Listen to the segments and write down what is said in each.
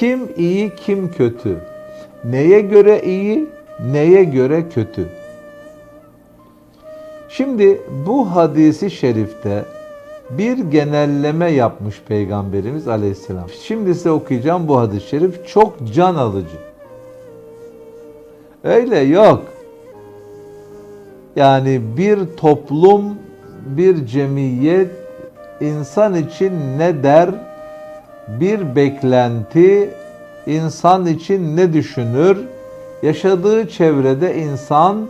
Kim iyi, kim kötü? Neye göre iyi, neye göre kötü? Şimdi bu hadisi şerifte bir genelleme yapmış Peygamberimiz Aleyhisselam. Şimdi size okuyacağım bu hadis-i şerif çok can alıcı. Öyle yok. Yani bir toplum, bir cemiyet insan için ne der? Bir beklenti insan için ne düşünür? Yaşadığı çevrede insan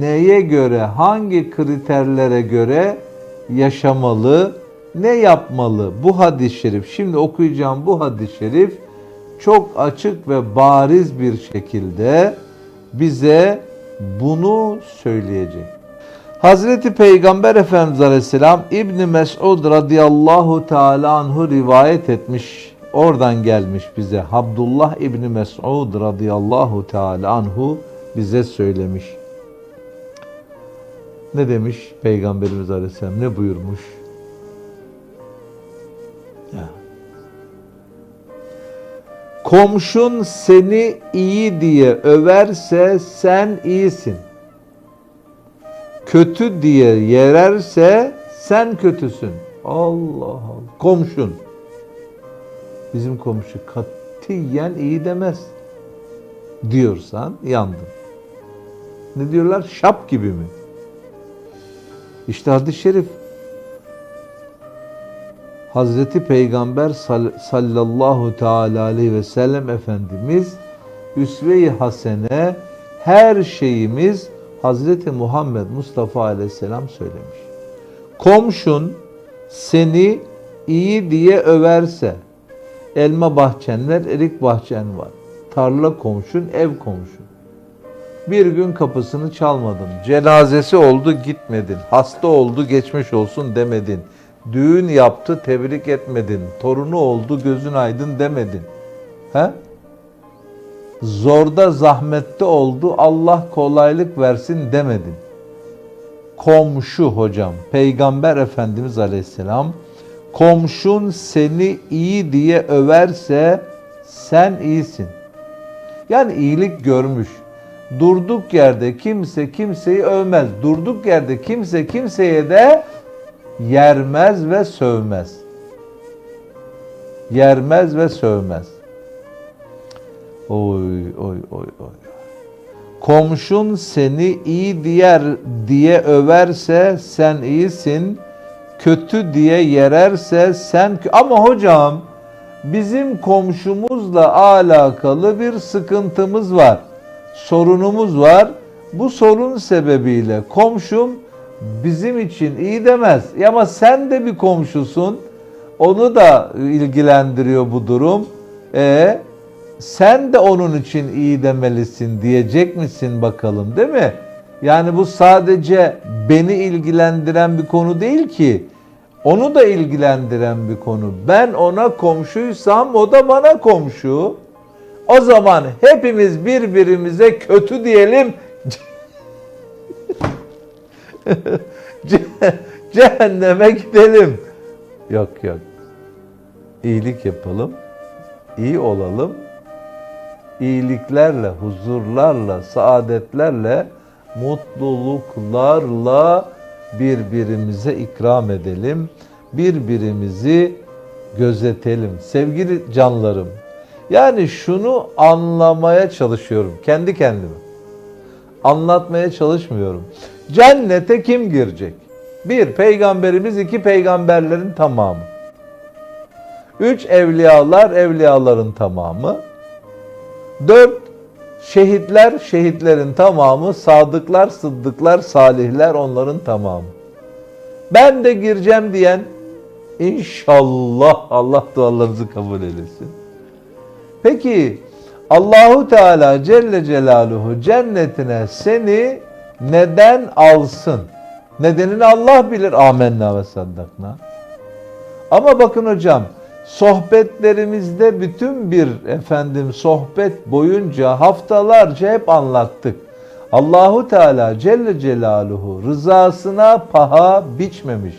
neye göre, hangi kriterlere göre yaşamalı, ne yapmalı? Bu hadis-i şerif, şimdi okuyacağım bu hadis-i şerif çok açık ve bariz bir şekilde bize bunu söyleyecek. Hazreti Peygamber Efendimiz Aleyhisselam İbni Mes'ud radıyallahu teala anhu rivayet etmiş. Oradan gelmiş bize. Abdullah İbni Mes'ud radıyallahu teala anhu bize söylemiş. Ne demiş Peygamberimiz Aleyhisselam? Ne buyurmuş? Ya. Komşun seni iyi diye överse sen iyisin. Kötü diye yererse sen kötüsün. Allah Allah. Komşun. Bizim komşu katiyen iyi demez. Diyorsan yandın. Ne diyorlar? Şap gibi mi? İşte hadis-i şerif Hazreti Peygamber sallallahu teala aleyhi ve sellem Efendimiz üsve-i hasene her şeyimiz Hazreti Muhammed Mustafa aleyhisselam söylemiş. Komşun seni iyi diye överse elma bahçen var, erik bahçen var. Tarla komşun, ev komşun. Bir gün kapısını çalmadın. Cenazesi oldu gitmedin. Hasta oldu geçmiş olsun demedin. Düğün yaptı tebrik etmedin. Torunu oldu gözün aydın demedin. He? Zorda zahmette oldu Allah kolaylık versin demedin. Komşu hocam Peygamber Efendimiz Aleyhisselam komşun seni iyi diye överse sen iyisin. Yani iyilik görmüş. Durduk yerde kimse kimseyi övmez. Durduk yerde kimse kimseye de yermez ve sövmez. Yermez ve sövmez. Oy oy oy oy. Komşun seni iyi diğer diye överse sen iyisin. Kötü diye yererse sen ama hocam bizim komşumuzla alakalı bir sıkıntımız var. Sorunumuz var. Bu sorun sebebiyle komşum bizim için iyi demez. Ama sen de bir komşusun. Onu da ilgilendiriyor bu durum. E sen de onun için iyi demelisin diyecek misin bakalım değil mi? Yani bu sadece beni ilgilendiren bir konu değil ki. Onu da ilgilendiren bir konu. Ben ona komşuysam o da bana komşu. O zaman hepimiz birbirimize kötü diyelim. Cehenneme gidelim. Yok yok. İyilik yapalım. iyi olalım. İyiliklerle, huzurlarla, saadetlerle, mutluluklarla birbirimize ikram edelim. Birbirimizi gözetelim. Sevgili canlarım, yani şunu anlamaya çalışıyorum kendi kendime. Anlatmaya çalışmıyorum. Cennete kim girecek? Bir, peygamberimiz, iki peygamberlerin tamamı. Üç, evliyalar, evliyaların tamamı. Dört, şehitler, şehitlerin tamamı. Sadıklar, sıddıklar, salihler onların tamamı. Ben de gireceğim diyen inşallah Allah dualarınızı kabul eylesin. Peki Allahu Teala Celle Celaluhu cennetine seni neden alsın? Nedenini Allah bilir. Amenna ve saddakna. Ama bakın hocam sohbetlerimizde bütün bir efendim sohbet boyunca haftalarca hep anlattık. Allahu Teala Celle Celaluhu rızasına paha biçmemiş.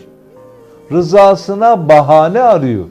Rızasına bahane arıyor.